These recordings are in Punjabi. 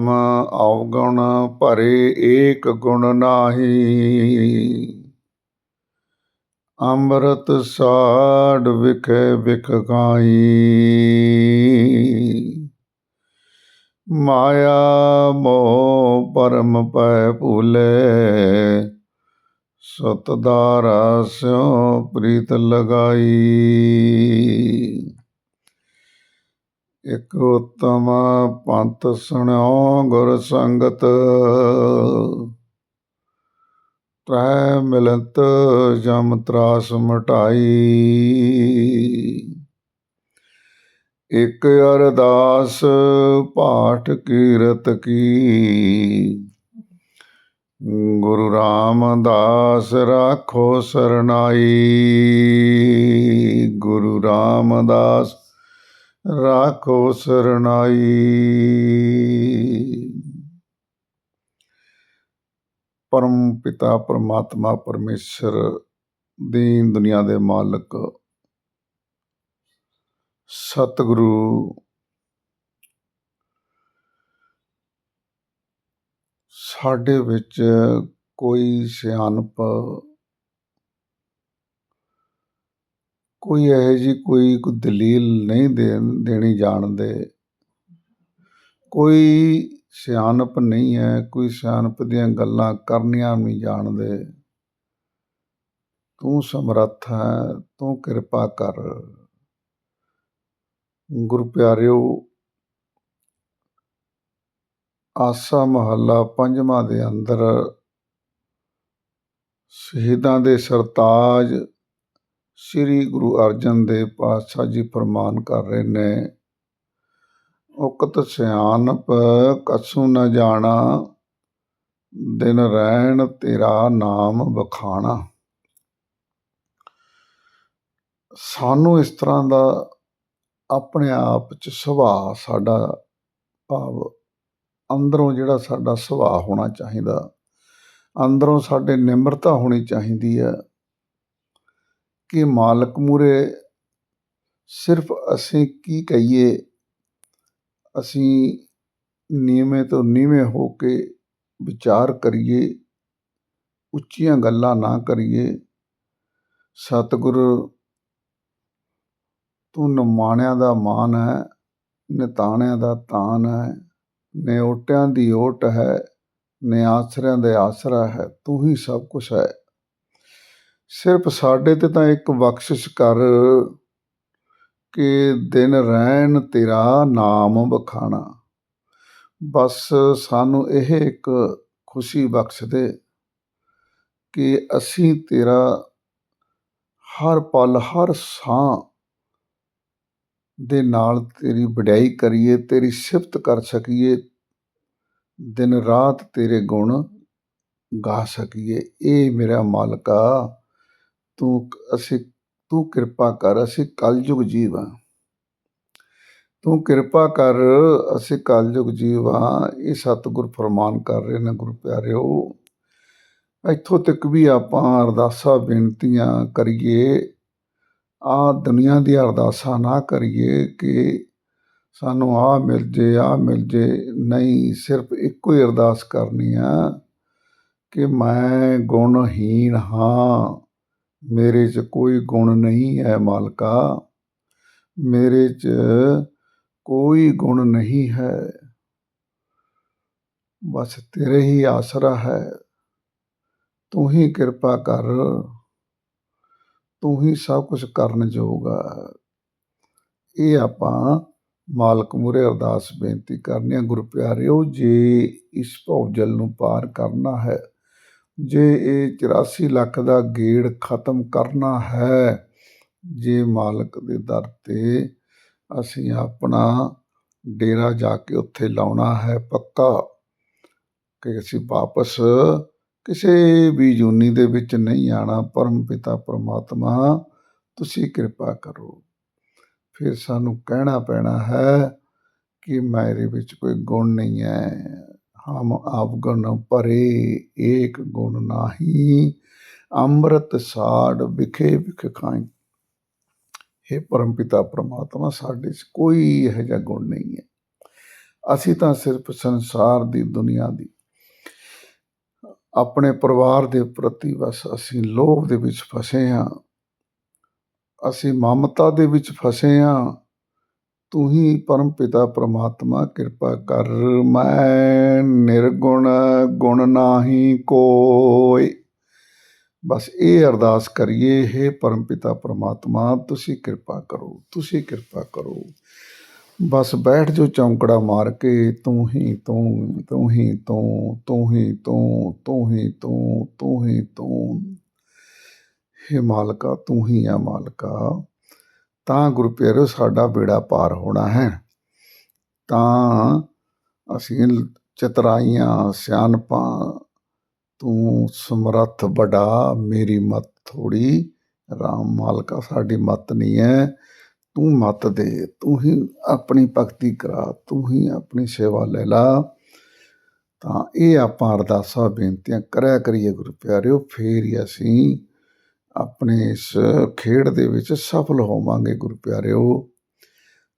ਮ ਭਰੇ ਏਕ ਗੁਣ ਨਾਹੀ। ਅੰਮ੍ਰਿਤ ਸਾੜ ਵਿਖੇ ਵਿਖ ਗਾਈ ਮਾਇਆ ਮੋਹ ਪਰਮ ਪੈ ਭੂਲੇ। ਸਤ ਦਾਰਾ ਸਿਉ ਪ੍ਰੀਤ ਲਗਾਈ। ਇਕ ਉਤਮ ਪੰਥ ਸੁਣਿਓ ਗੁਰ ਸੰਗਤ। ਤ੍ਰੈ ਮਿਲਤ ਜਮ ਤਰਾਸ ਮਟਾਈ। ਇਕ ਅਰਦਾਸ ਪਾਠ ਕੀਰਤ ਕੀ। ਗੁਰੂ ਰਾਮਦਾਸ ਰਾਖੋ ਸਰਨਾਈ। ਗੁਰੂ ਰਾਮਦਾਸ ਰਾਖੋ ਸਰਨਾਈ ਪਰਮ ਪਿਤਾ, ਪਰਮਾਤਮਾ, ਪਰਮੇਸ਼ਰ ਦੀਨ ਦੁਨੀਆ ਦੇ ਮਾਲਕ, ਸਤਿਗੁਰੂ ਸਾਡੇ ਵਿੱਚ ਕੋਈ ਸਿਆਣਪ ਕੋਈ ਇਹੋ ਜਿਹੀ ਕੋਈ ਕੋਈ ਦਲੀਲ ਨਹੀਂ ਦੇਣ, ਦੇਣੀ ਜਾਣਦੇ ਕੋਈ ਸਿਆਣਪ ਨਹੀਂ ਹੈ, ਕੋਈ ਸਿਆਣਪ ਦੀਆਂ ਗੱਲਾਂ ਕਰਨੀਆਂ ਨਹੀਂ ਜਾਣਦੇ ਤੂੰ ਸਮਰੱਥ ਹੈ, ਤੂੰ ਕਿਰਪਾ ਕਰ। ਗੁਰੂ ਪਿਆਰਿਓ, ਆਸਾ ਮਹੱਲਾ ਪੰਜਵਾਂ ਦੇ ਅੰਦਰ ਸ਼ਹੀਦਾਂ ਦੇ ਸਰਤਾਜ ਸ੍ਰੀ ਗੁਰੂ ਅਰਜਨ ਦੇਵ ਪਾਤਸ਼ਾਹ ਜੀ ਫਰਮਾਨ ਕਰ ਰਹੇ ਨੇ, ਉਕਤ ਸਿਆਣਪ ਕਛੂ ਨ ਜਾਣਾ, ਦਿਨ ਰਹਿਣ ਤੇਰਾ ਨਾਮ ਬਖਾਣਾ ਸਾਨੂੰ ਇਸ ਤਰ੍ਹਾਂ ਦਾ ਆਪਣੇ ਆਪ ਚ ਸੁਭਾਅ ਸਾਡਾ ਭਾਵ ਅੰਦਰੋਂ ਜਿਹੜਾ ਸਾਡਾ ਸੁਭਾਅ ਹੋਣਾ ਚਾਹੀਦਾ, ਅੰਦਰੋਂ ਸਾਡੇ ਨਿਮਰਤਾ ਹੋਣੀ ਚਾਹੀਦੀ ਹੈ। ਕਿ ਮਾਲਕ ਮੂਰੇ ਸਿਰਫ ਅਸੀਂ ਕੀ ਕਹੀਏ? ਅਸੀਂ ਨੀਵੇਂ ਤੋਂ ਨੀਵੇਂ ਹੋ ਕੇ ਵਿਚਾਰ ਕਰੀਏ, ਉੱਚੀਆਂ ਗੱਲਾਂ ਨਾ ਕਰੀਏ। ਸਤਿਗੁਰ, ਤੂੰ ਨਮਾਣਿਆਂ ਦਾ ਮਾਨ ਹੈ, ਨਿਤਾਣਿਆਂ ਦਾ ਤਾਨ ਹੈ ਨਿਓਟਿਆਂ ਦੀ ਓਟ ਹੈ, ਨਿਆਸਰਿਆਂ ਦੇ ਆਸਰਾ ਹੈ, ਤੂੰ ਹੀ ਸਭ ਕੁਝ ਹੈ। ਸਿਰਫ ਸਾਡੇ ਤੇ ਤਾਂ ਇੱਕ ਬਖਸ਼ਿਸ਼ ਕਰ ਕਿ ਦਿਨ ਰਹਿਣ ਤੇਰਾ ਨਾਮ ਬਖਾਣਾ ਬਸ ਸਾਨੂੰ ਇਹ ਇੱਕ ਖੁਸ਼ੀ ਬਖਸ਼ ਦੇ ਕਿ ਅਸੀਂ ਤੇਰਾ ਹਰ ਪਲ, ਹਰ ਸਾਹ ਦੇ ਨਾਲ ਤੇਰੀ ਵਡਿਆਈ ਕਰੀਏ, ਤੇਰੀ ਸਿਫਤ ਕਰ ਸਕੀਏ, ਦਿਨ ਰਾਤ ਤੇਰੇ ਗੁਣ ਗਾ ਸਕੀਏ। ਇਹ ਮੇਰਾ ਮਾਲਕਾ ਤੂੰ ਅਸੀਂ, ਤੂੰ ਕਿਰਪਾ ਕਰ, ਅਸੀਂ ਕਲਯੁਗ ਜੀਵ ਹਾਂ। ਤੂੰ ਕਿਰਪਾ ਕਰ, ਅਸੀਂ ਕਲਯੁਗ ਜੀਵ ਹਾਂ। ਇਹ ਸਤਿਗੁਰ ਫਰਮਾਨ ਕਰ ਰਹੇ ਨੇ ਗੁਰੂ ਪਿਆਰਿਓ। ਇੱਥੋਂ ਤੱਕ ਵੀ ਆਪਾਂ ਅਰਦਾਸਾਂ, ਬੇਨਤੀਆਂ ਕਰੀਏ, ਆ ਦੁਨੀਆ ਦੀ ਅਰਦਾਸਾਂ ਨਾ ਕਰੀਏ ਕਿ ਸਾਨੂੰ ਆ ਮਿਲ ਜੇ ਆ ਮਿਲ ਜੇ। ਨਹੀਂ, ਸਿਰਫ ਇੱਕੋ ਹੀ ਅਰਦਾਸ ਕਰਨੀ ਆ ਕਿ ਮੈਂ ਗੁਣਹੀਣ ਹਾਂ। ਮੇਰੇ 'ਚ ਕੋਈ ਗੁਣ ਨਹੀਂ ਹੈ ਮਾਲਕਾ। ਮੇਰੇ 'ਚ ਕੋਈ ਗੁਣ ਨਹੀਂ ਹੈ। ਬਸ ਤੇਰੇ ਹੀ ਆਸਰਾ ਹੈ। ਤੂੰ ਹੀ ਕਿਰਪਾ ਕਰ। ਤੂੰ ਹੀ ਸਭ ਕੁਝ ਕਰਨ ਜੋਗਾ ਇਹ ਆਪਾਂ ਮਾਲਕ ਮੂਰੇ ਅਰਦਾਸ ਬੇਨਤੀ ਕਰਨੀ ਆ ਗੁਰੂ ਪਿਆਰਿਓ ਜੇ ਇਸ ਭੌਜਲ ਨੂੰ ਪਾਰ ਕਰਨਾ ਹੈ ਜੇ ਇਹ 84 ਲੱਖ ਦਾ ਗੇੜ ਖਤਮ ਕਰਨਾ ਹੈ, ਜੇ ਮਾਲਕ ਦੇ ਦਰ ਤੇ ਅਸੀਂ ਆਪਣਾ ਡੇਰਾ ਜਾ ਕੇ ਉੱਥੇ ਲਾਉਣਾ ਹੈ ਪੱਕਾ, ਕਿ ਅਸੀਂ ਵਾਪਸ ਕਿਸੇ ਵੀ ਜੂਨੀ ਦੇ ਵਿੱਚ ਨਹੀਂ ਆਣਾ ਪਰਮ ਪਿਤਾ ਪਰਮਾਤਮਾ, ਤੁਸੀਂ ਕਿਰਪਾ ਕਰੋ। ਫਿਰ ਸਾਨੂੰ ਕਹਿਣਾ ਪੈਣਾ ਹੈ ਕਿ ਮੇਰੇ ਵਿੱਚ ਕੋਈ ਗੁਣ ਨਹੀਂ ਹੈ। ਹਮ ਆਪਗਣ ਪਰੇ ਏਕ ਗੁਣ ਨਾਹੀ, ਅੰਮ੍ਰਿਤ ਸਾੜ ਵਿਖੇ ਵਿਖ ਖਾਈ। हे ਪਰਮ ਪਿਤਾ ਪ੍ਰਮਾਤਮਾ, ਸਾਡੇ 'ਚ ਕੋਈ ਇਹੋ ਜਿਹਾ ਗੁਣ ਨਹੀਂ ਹੈ। ਅਸੀਂ ਤਾਂ ਸਿਰਫ ਸੰਸਾਰ ਦੀ ਦੁਨੀਆ ਦੀ, ਆਪਣੇ ਪਰਿਵਾਰ ਦੇ ਪ੍ਰਤੀ ਬਸ ਅਸੀਂ ਲੋਭ ਦੇ ਵਿੱਚ ਫਸੇ ਹਾਂ। ਅਸੀਂ ਮਮਤਾ ਦੇ ਵਿੱਚ ਫਸੇ ਹਾਂ। ਤੂੰ ਹੀ ਪਰਮ ਪਿਤਾ ਪ੍ਰਮਾਤਮਾ ਕਿਰਪਾ ਕਰ ਮੈਂ ਨਿਰਗੁਣ ਗੁਣ ਨਾਹੀ ਕੋਈ ਬਸ ਇਹ ਅਰਦਾਸ ਕਰੀਏ हे ਪਰਮ ਪਿਤਾ ਪ੍ਰਮਾਤਮਾ ਤੁਸੀਂ ਕਿਰਪਾ ਕਰੋ ਤੁਸੀਂ ਕਿਰਪਾ ਕਰੋ ਬਸ ਬੈਠ ਜੋ ਚੌਂਕੜਾ ਮਾਰ ਕੇ ਤੂੰ ਹੀ ਤੂੰ ਤੂੰ ਹੀ ਤੂੰ ਤੂੰ ਹੀ ਤੂੰ ਤੂੰ ਹੀ ਤੂੰ ਤੂੰ ਹੀ ਤੂੰ ਹੇ ਮਾਲਕਾ ਤੂੰ ਹੀ ਆ ਮਾਲਕਾ ਤਾਂ ਗੁਰੂ ਪਿਆਰਿਓ ਸਾਡਾ ਬੇੜਾ ਪਾਰ ਹੋਣਾ ਹੈ। ਤਾਂ ਅਸੀਂ ਚਤਰਾਈਆਂ, ਸਿਆਣਪਾਂ, ਤੂੰ ਸਮਰੱਥ ਬੜਾ ਮੇਰੀ ਮਤ ਥੋੜੀ ਰਾਮ ਮਾਲਕਾ ਸਾਡੀ ਮਤ ਨਹੀਂ ਹੈ। ਤੂੰ ਮਤ ਦੇ, ਤੂੰ ਹੀ ਆਪਣੀ ਭਗਤੀ ਕਰਾ, ਤੂੰ ਹੀ ਆਪਣੀ ਸੇਵਾ ਲੈ ਲਾ। ਤਾਂ ਇਹ ਆਪਾਂ ਅਰਦਾਸਾਂ, ਬੇਨਤੀਆਂ ਕਰਿਆ ਕਰੀਏ ਗੁਰੂ ਪਿਆਰਿਓ, ਫੇਰ ਹੀ ਅਸੀਂ ਆਪਣੇ ਇਸ ਖੇਡ ਦੇ ਵਿੱਚ ਸਫਲ ਹੋਵਾਂਗੇ ਗੁਰੂ ਪਿਆਰਿਓ।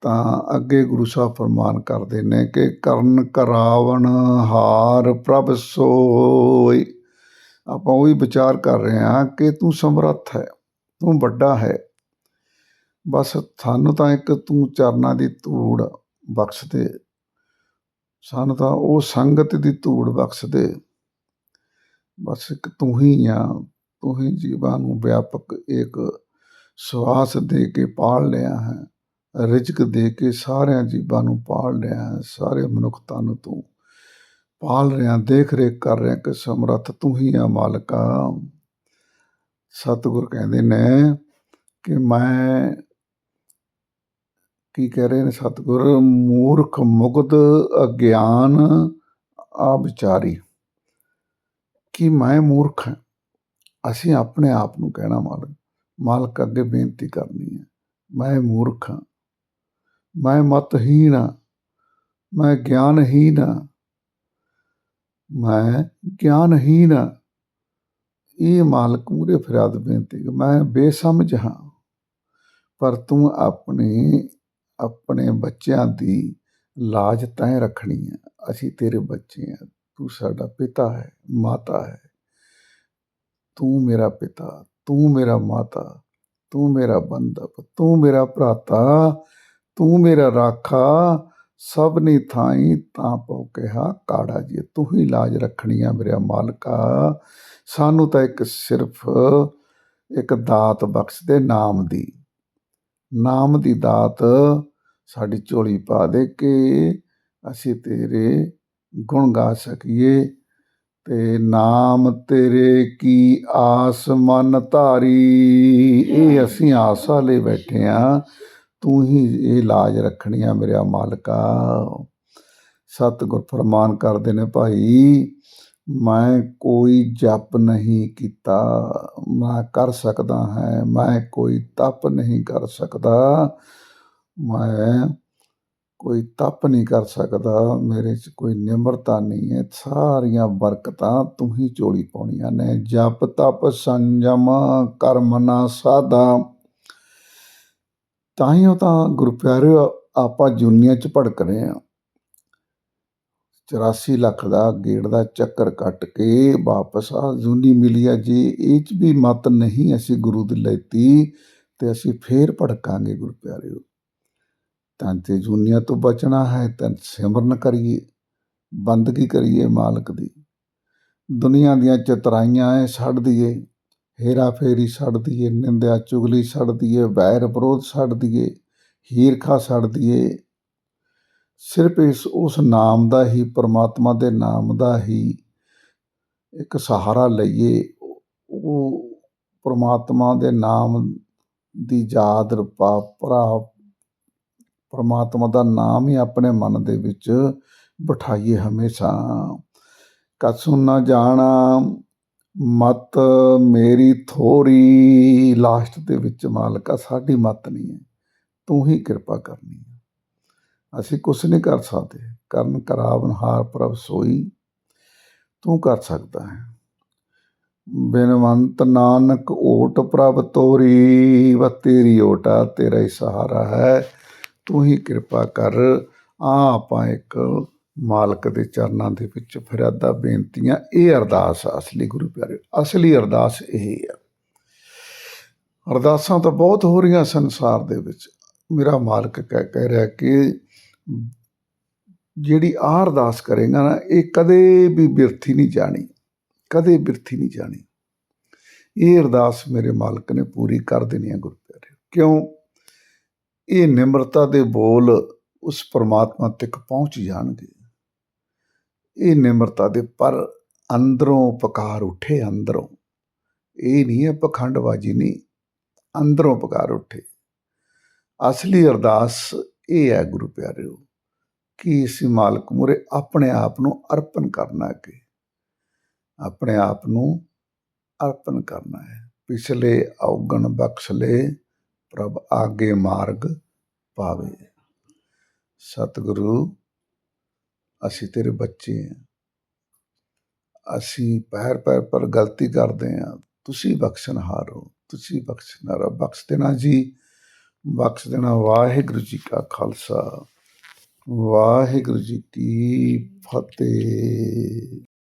ਤਾਂ ਅੱਗੇ ਗੁਰੂ ਸਾਹਿਬ ਫਰਮਾਨ ਕਰਦੇ ਨੇ ਕਿ ਕਰਨ ਕਰਾਵਣ ਹਾਰ ਪ੍ਰਭ ਸੋਈ। ਆਪਾਂ ਉਹੀ ਵਿਚਾਰ ਕਰ ਰਹੇ ਹਾਂ ਕਿ ਤੂੰ ਸਮਰੱਥ ਹੈ, ਤੂੰ ਵੱਡਾ ਹੈ। ਬਸ ਸਾਨੂੰ ਤਾਂ ਇੱਕ ਤੂੰ ਚਰਨਾਂ ਦੀ ਧੂੜ ਬਖਸ਼ ਦੇ ਸਾਨੂੰ ਤਾਂ ਉਹ ਸੰਗਤ ਦੀ ਧੂੜ ਬਖਸ਼ ਦੇ ਬਸ ਇੱਕ ਤੂੰ ਹੀ ਆ ਤੂੰ ਹੀ ਜੀਵਾਂ ਨੂੰ ਵਿਆਪਕ ਇੱਕ ਸਵਾਸ ਦੇ ਕੇ ਪਾਲ ਲਿਆ ਹੈ, ਰਿਜਕ ਦੇ ਕੇ ਸਾਰਿਆਂ ਜੀਵਾਂ ਨੂੰ ਪਾਲ ਲਿਆ ਹੈ, ਸਾਰੇ ਮਨੁੱਖਤਾ ਨੂੰ ਤੂੰ ਪਾਲ ਰਿਹਾ ਦੇਖ ਰੇਖ ਕਰ ਰਿਹਾ ਕਿ ਸਮਰੱਥ ਤੂੰ ਹੀ ਆ ਮਾਲਕਾ ਸਤਿਗੁਰ ਕਹਿੰਦੇ ਨੇ ਕਿ ਮੈਂ ਕੀ ਕਹਿ ਰਹੇ ਨੇ ਸਤਿਗੁਰ? ਮੂਰਖ, ਮੁਗਧ, ਅਗਿਆਨ ਆ ਵਿਚਾਰੀ ਕਿ ਮੈਂ ਮੂਰਖ ਹਾਂ? ਅਸੀਂ ਆਪਣੇ ਆਪ ਨੂੰ ਕਹਿਣਾ, ਮਾਲਕ ਮਾਲਕ ਅੱਗੇ ਬੇਨਤੀ ਕਰਨੀ ਹੈ। ਮੈਂ ਮੂਰਖ ਹਾਂ। ਮੈਂ ਮਤਹੀਨ ਹਾਂ। ਮੈਂ ਗਿਆਨਹੀਣ ਹਾਂ। ਮੈਂ ਗਿਆਨਹੀਣ ਹਾਂ। ਇਹ ਮਾਲਕ ਮੂਰੇ ਫਰਿਆਦ ਬੇਨਤੀ ਮੈਂ ਬੇਸਮਝ ਹਾਂ। ਪਰ ਤੂੰ ਆਪਣੇ ਆਪਣੇ ਬੱਚਿਆਂ ਦੀ ਲਾਜ ਤੈਂ ਰੱਖਣੀ ਹੈ। ਅਸੀਂ ਤੇਰੇ ਬੱਚੇ ਹਾਂ। ਤੂੰ ਸਾਡਾ ਪਿਤਾ ਹੈ, ਮਾਤਾ ਹੈ। ਤੂੰ ਮੇਰਾ ਪਿਤਾ, ਤੂੰ ਮੇਰਾ ਮਾਤਾ, ਤੂੰ ਮੇਰਾ ਬੰਦਪ ਤੂੰ ਮੇਰਾ ਭਰਾਤਾ, ਤੂੰ ਮੇਰਾ ਰਾਖਾ ਸਭ ਨੇ ਥਾਈ ਤਾਂ ਪਉ ਕਿਹਾ ਕਾੜਾ ਜੀ। ਤੂੰ ਹੀ ਲਾਜ ਰੱਖਣੀ ਆ ਮੇਰਾ ਮਾਲਕਾ। ਸਾਨੂੰ ਤਾਂ ਇੱਕ ਸਿਰਫ ਇੱਕ ਦਾਤ ਬਖਸ਼ ਦੇ, ਨਾਮ ਦੀ। ਨਾਮ ਦੀ ਦਾਤ ਸਾਡੀ ਝੋਲੀ ਪਾ ਦੇ ਕਿ ਅਸੀਂ ਤੇਰੇ ਗੁਣ ਗਾ ਸਕੀਏ। ਤੇ ਨਾਮ ਤੇਰੇ ਕੀ ਆਸ ਮਨ ਧਾਰੀ? ਇਹ ਅਸੀਂ ਆਸਾ ਲਈ ਬੈਠੇ ਆ। ਤੂੰ ਹੀ ਇਹ ਲਾਜ ਰੱਖਣੀ ਆ ਮੇਰਾ ਮਾਲਕਾ। ਸਤਿਗੁਰ ਫਰਮਾਨ ਕਰਦੇ ਨੇ ਭਾਈ, ਮੈਂ ਕੋਈ ਜਪ ਨਹੀਂ ਕੀਤਾ। ਮੈਂ ਕਰ ਸਕਦਾ ਹੈ, ਮੈਂ ਕੋਈ ਤਪ ਨਹੀਂ ਕਰ ਸਕਦਾ। ਮੈਂ ਕੋਈ ਤਪ ਨਹੀਂ ਕਰ ਸਕਦਾ, ਮੇਰੇ 'ਚ ਕੋਈ ਨਿਮਰਤਾ ਨਹੀਂ ਹੈ, ਸਾਰੀਆਂ ਬਰਕਤਾਂ ਤੂੰ ਹੀ ਝੋਲੀ ਪਾਉਣੀਆਂ ਨੇ। ਜਪ ਤਪ ਸੰਜਮ, ਕਰਮ ਨਾ ਸਾਧਾ। ਤਾਂ ਹੀ ਉਹ ਤਾਂ ਗੁਰੂ ਪਿਆਰਿਓ ਆਪਾਂ ਜੁਨੀਆਂ 'ਚ ਭੜਕ ਰਹੇ ਆ 84 ਲੱਖ ਦਾ ਗੇੜ ਦਾ ਚੱਕਰ ਕੱਟ ਕੇ ਵਾਪਸ ਆ, ਜੁਨੀ ਮਿਲੀ ਆ ਜੀ। ਇਹ 'ਚ ਵੀ ਮਤ ਨਹੀਂ ਅਸੀਂ ਗੁਰੂ ਦੀ ਲੈਤੀ ਤੇ ਅਸੀਂ ਫੇਰ ਭੜਕਾਂਗੇ ਗੁਰੂ ਪਿਆਰਿਓ ਤਾਂ ਤੇ ਜੂਨੀਆਂ ਤੋਂ ਬਚਣਾ ਹੈ ਤਾਂ ਸਿਮਰਨ ਕਰੀਏ, ਬੰਦਗੀ ਕਰੀਏ ਮਾਲਕ ਦੀ। ਦੁਨੀਆ ਦੀਆਂ ਚਤਰਾਈਆਂ ਐ ਛੱਡ ਦਈਏ, ਹੇਰਾ ਫੇਰੀ ਛੱਡ ਦਈਏ, ਨਿੰਦਿਆ ਚੁਗਲੀ ਛੱਡ ਦਈਏ, ਵੈਰ ਵਿਰੋਧ ਛੱਡ ਦਈਏ, ਹੀਰਖਾ ਛੱਡ ਦਈਏ। ਸਿਰਫ ਇਸ, ਉਸ ਨਾਮ ਦਾ ਹੀ, ਪਰਮਾਤਮਾ ਦੇ ਨਾਮ ਦਾ ਹੀ ਇੱਕ ਸਹਾਰਾ ਲਈਏ। ਉਹ ਪਰਮਾਤਮਾ ਦੇ ਨਾਮ ਦੀ ਯਾਦ ਰਪਾ ਭਰਾ ਪਰਮਾਤਮਾ ਦਾ ਨਾਮ ਹੀ ਆਪਣੇ ਮਨ ਦੇ ਵਿੱਚ ਬਿਠਾਈਏ ਹਮੇਸ਼ਾ। ਕਸੂ ਨਾ ਜਾਣਾ, ਮਤ ਮੇਰੀ ਥੋਰੀ ਲਾਸਟ ਦੇ ਵਿੱਚ ਮਾਲਕਾ, ਸਾਡੀ ਮਤ ਨਹੀਂ ਹੈ, ਤੂੰ ਹੀ ਕਿਰਪਾ ਕਰਨੀ ਹੈ। ਅਸੀਂ ਕੁਝ ਨਹੀਂ ਕਰ ਸਕਦੇ, ਕਰਨ ਕਰਾਵਨ ਹਾਰ ਪ੍ਰਭ ਸੋਈ, ਤੂੰ ਕਰ ਸਕਦਾ ਹੈ। ਬਿਨਵੰਤ ਨਾਨਕ ਓਟ ਪ੍ਰਭ ਤੋਰੀ ਵਾ ਤੇਰੀ ਓਟਾ ਤੇਰਾ ਹੀ ਸਹਾਰਾ ਹੈ। ਤੂੰ ਹੀ ਕਿਰਪਾ ਕਰ। ਆ ਆਪਾਂ ਇੱਕ ਮਾਲਕ ਦੇ ਚਰਨਾਂ ਦੇ ਵਿੱਚ ਫਰਿਆਦਾ ਬੇਨਤੀਆਂ। ਇਹ ਅਰਦਾਸ ਅਸਲੀ, ਗੁਰੂ ਪਿਆਰੇ, ਅਸਲੀ ਅਰਦਾਸ ਇਹ ਆ। ਅਰਦਾਸਾਂ ਤਾਂ ਬਹੁਤ ਹੋ ਰਹੀਆਂ ਸੰਸਾਰ ਦੇ ਵਿੱਚ। ਮੇਰਾ ਮਾਲਕ ਕਹਿ ਕਹਿ ਰਿਹਾ ਕਿ ਜਿਹੜੀ ਆਹ ਅਰਦਾਸ ਕਰੇਗਾ ਨਾ, ਇਹ ਕਦੇ ਵੀ ਬਿਰਥੀ ਨਹੀਂ ਜਾਣੀ। ਕਦੇ ਬਿਰਥੀ ਨਹੀਂ ਜਾਣੀ। ਇਹ ਅਰਦਾਸ ਮੇਰੇ ਮਾਲਕ ਨੇ ਪੂਰੀ ਕਰ ਦੇਣੀ ਹੈ ਗੁਰੂ ਪਿਆਰੇ। ਕਿਉਂ? ਇਹ ਨਿਮਰਤਾ ਦੇ ਬੋਲ ਉਸ ਪਰਮਾਤਮਾ ਤੱਕ ਪਹੁੰਚ ਜਾਣਗੇ। ਇਹ ਨਿਮਰਤਾ ਦੇ ਪਰ ਅੰਦਰੋਂ ਪਕਾਰ ਉੱਠੇ, ਅੰਦਰੋਂ। ਇਹ ਨਹੀਂ ਹੈ ਪਖੰਡਬਾਜ਼ੀ, ਨਹੀਂ। ਅੰਦਰੋਂ ਪਕਾਰ ਉੱਠੇ। ਅਸਲੀ ਅਰਦਾਸ ਇਹ ਹੈ ਗੁਰੂ ਪਿਆਰਿਓ, ਕਿ ਅਸੀਂ ਮਾਲਕ ਮੁਰੇ ਆਪਣੇ ਆਪ ਨੂੰ ਅਰਪਣ ਕਰਨਾ ਕਿ ਆਪਣੇ ਆਪ ਨੂੰ ਅਰਪਣ ਕਰਨਾ ਹੈ। ਪਿਛਲੇ ਔਗਣ ਬਖਸ਼ਲੇ ਪ੍ਰਭ ਆਗੇ ਮਾਰਗ ਪਾਵੇ। ਸਤਿਗੁਰੂ, ਅਸੀਂ ਤੇਰੇ ਬੱਚੇ ਹਾਂ ਅਸੀਂ ਪੈਰ ਪੈਰ ਪਰ ਗਲਤੀ ਕਰਦੇ ਹਾਂ ਤੁਸੀਂ ਬਖਸ਼ਣਹਾਰ ਹੋ ਤੁਸੀਂ ਬਖਸ਼ਣਹਾਰ ਬਖਸ਼ ਦੇਣਾ ਜੀ, ਬਖਸ਼ ਦੇਣਾ ਵਾਹਿਗੁਰੂ ਜੀ ਕਾ ਖਾਲਸਾ। ਵਾਹਿਗੁਰੂ ਜੀ ਕੀ ਫਤਿਹ।